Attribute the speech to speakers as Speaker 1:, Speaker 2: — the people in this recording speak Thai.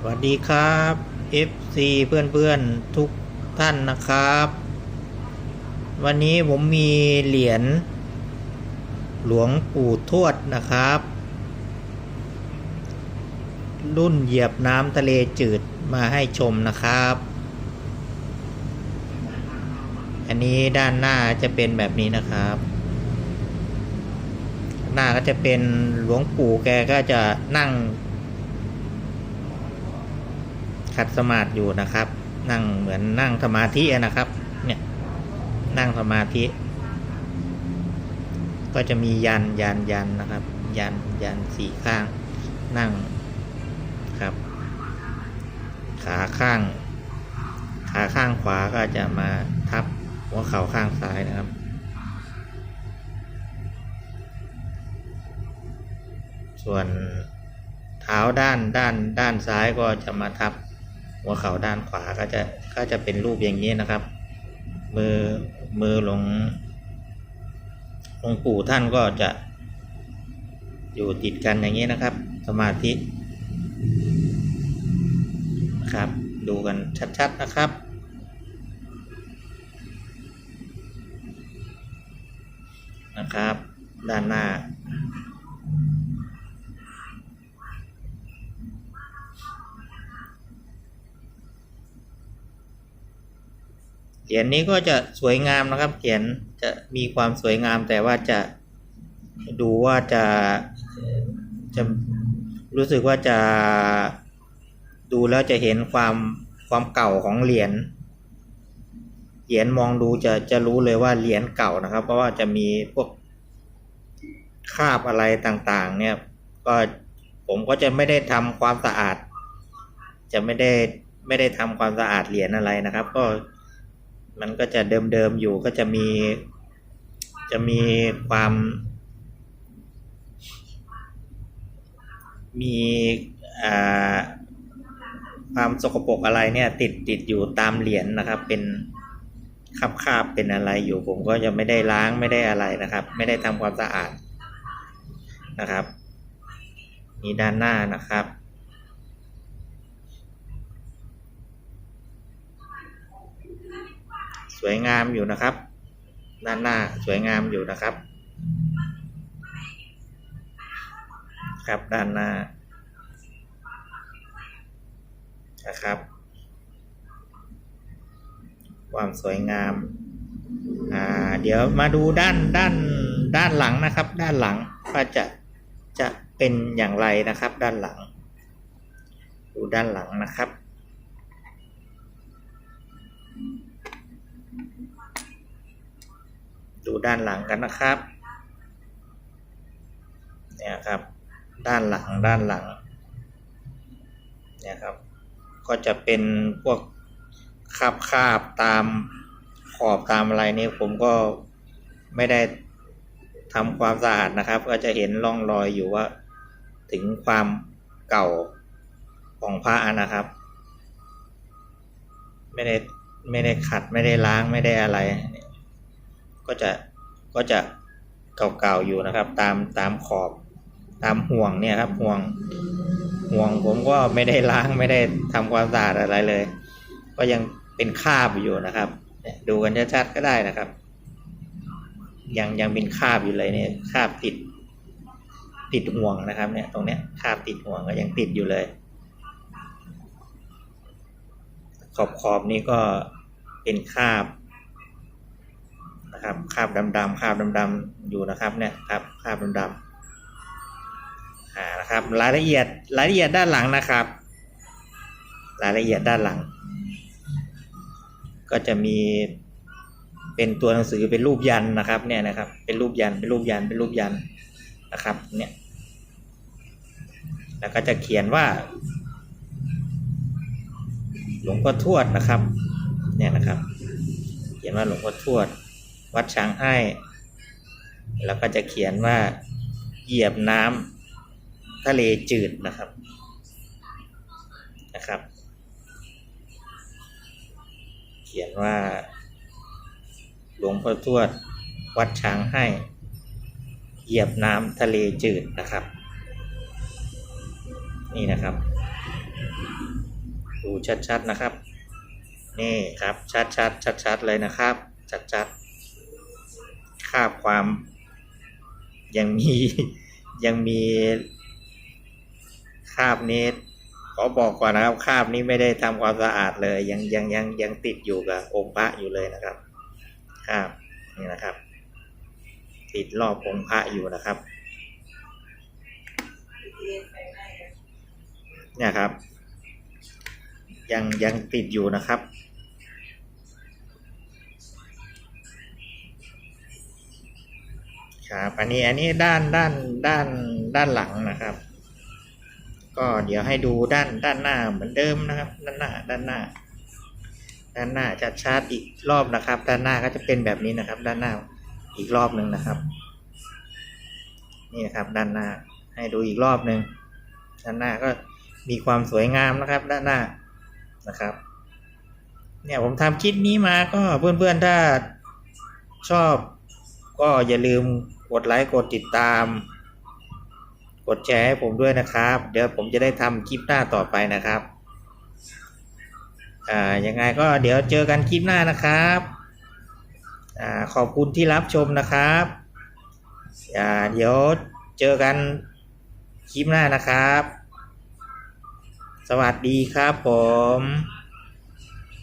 Speaker 1: สวัสดีครับ FC เพื่อนๆทุกท่านนะครับ วันนี้ผมมีเหรียญหลวงปู่ทวดนะครับ รุ่นเหยียบน้ำทะเลจืดมาให้ชมนะครับ อันนี้ด้านหน้าจะเป็นแบบนี้นะครับ หน้าก็จะเป็นหลวงปู่แกก็จะนั่ง ขัดสมาธิอยู่นะครับ นั่งเหมือนนั่งสมาธินะครับ เนี่ยนั่งสมาธิ ก็จะมียันยันยันนะครับ ยันยันสี่ข้าง นั่งครับ ขาข้าง ขาข้างขวาก็จะมาทับหัวเข่าข้างซ้ายนะครับส่วนเท้าด้านด้านด้านซ้ายก็จะมาทับ หัวเข่าด้านขวาก็จะก็จะเป็นรูปอย่างนี้นะครับ มือมือหลวงหลวงปู่ท่านก็จะอยู่ติดกันอย่างนี้นะครับ สมาธินะครับ ดูกันชัดๆนะครับนะครับ ด้านหน้า เหรียญนี้ก็จะสวยงามนะครับเหรียญจะมีความสวยงามแต่ว่าจะดูว่าจะจะรู้สึกว่าจะดูแล้วจะเห็นความความเก่าของเหรียญเหรียญมองดูจะจะรู้เลยว่าเหรียญเก่านะครับ เพราะว่าจะมีพวกคราบอะไรต่างๆ เนี่ย ก็ผมก็จะไม่ได้ทำความสะอาด จะไม่ได้ไม่ได้ทำความสะอาดเหรียญอะไรนะครับ ก็ มันก็จะเดิมๆอยู่ก็จะมีจะมีความ มีความสกปรกอะไรเนี่ย ติดติดอยู่ตามเหรียญนะครับ เป็นคาบคาบเป็นอะไรอยู่ผมก็จะไม่ได้ล้างไม่ได้อะไรนะครับ ไม่ได้ทำความสะอาดนะครับ นี่ด้านหน้านะครับ สวยงามอยู่นะครับ ด้านหน้าสวยงามอยู่นะครับ ครับด้านหน้านะครับ ความสวยงามอ่าเดี๋ยวมาดูด้านด้านด้านหลังนะครับ ด้านหลังว่าจะจะเป็นอย่างไรนะครับ ด้านหลัง ดูด้านหลังนะครับ ด้านหลังกันนะครับ เนี่ยครับ ด้านหลังด้านหลัง เนี่ยครับ ก็จะเป็นพวกคาบคาบตามขอบตามอะไรนี่ผมก็ไม่ได้ทำความสะอาดนะครับ ก็จะเห็นร่องรอยอยู่ว่า ถึงความเก่าของพระนะครับ ไม่ได้ไม่ได้ขัดไม่ได้ล้างไม่ได้อะไร ก็จะ ก็จะเก่าๆอยู่นะครับ ตามตามขอบตามห่วงเนี่ยครับห่วงห่วงผมก็ไม่ได้ล้างไม่ได้ทำความสะอาดอะไรเลย ก็ยังเป็นคราบอยู่นะครับดูกันชัดๆก็ได้นะครับ ยังยังเป็นคราบอยู่เลยเนี่ยคราบติด ติดห่วงนะครับ เนี่ยตรงเนี้ยคราบติดห่วงก็ยังติดอยู่เลย ขอบขอบนี้ก็เป็นคราบาบดำๆคาบดำๆอยู่นะครับเนี่ยครับคาบดำๆอ่านะครับรายละเอียดรายละเอียดด้านหลังนะครับ รายละเอียดด้านหลัง ก็จะมีเป็นตัวหนังสือเป็นรูปยันนะครับเนี่ยนะครับเป็นรูปยันเป็นรูปยันเป็นรูปยันนะครับเนี่ยแล้วก็จะเขียนว่า หลวงพ่อทวดนะครับ เนี่ยนะครับ เขียนว่าหลวงพ่อทวด วัดช้างให้แล้วก็จะเขียนว่าเหยียบน้ำทะเลจืดนะครับนะครับ เขียนว่า หลวงพ่อทวดวัดช้างให้ เหยียบน้ำทะเลจืดนะครับ นี่นะครับ ดูชัดๆนะครับ นี่ครับชัดๆชัดๆเลยนะครับ ชัดๆ คาบความ ยังมียังมีคาบนี้ขอบอกก่อนนะครับคาบนี้ไม่ได้ทำความสะอาดเลย ยังยังยังยังติดอยู่กับองค์พระอยู่เลยนะครับคาบนี่นะครับ ติดรอบองค์พระอยู่นะครับเนี่ยครับ ยังยังติดอยู่นะครับ ครับอันนี้อันนี้ด้านด้านด้านด้านหลังนะครับ ก็เดี๋ยวให้ดูด้านด้านหน้าเหมือนเดิมนะครับ ด้านหน้าด้านหน้า ด้านหน้าชัดชาร์จอีกรอบนะครับ ด้านหน้าก็จะเป็นแบบนี้นะครับ ด้านหน้าอีกรอบหนึ่งนะครับ นี่นะครับ ด้านหน้าให้ดูอีกรอบหนึ่งด้านหน้าก็มีความสวยงามนะครับ ด้านหน้านะครับ เนี่ยผมทำคลิปนี้มาก็เพื่อนๆถ้าชอบ ก็อย่าลืมกดไลค์กดติดตาม กดแชร์ให้ผมด้วยนะครับ เดี๋ยวผมจะได้ทำคลิปหน้าต่อไปนะครับอ่ายังไงก็เดี๋ยวเจอกันคลิปหน้านะครับอ่าขอบคุณที่รับชมนะครับอ่าเดี๋ยวเจอกันคลิปหน้านะครับ สวัสดีครับผม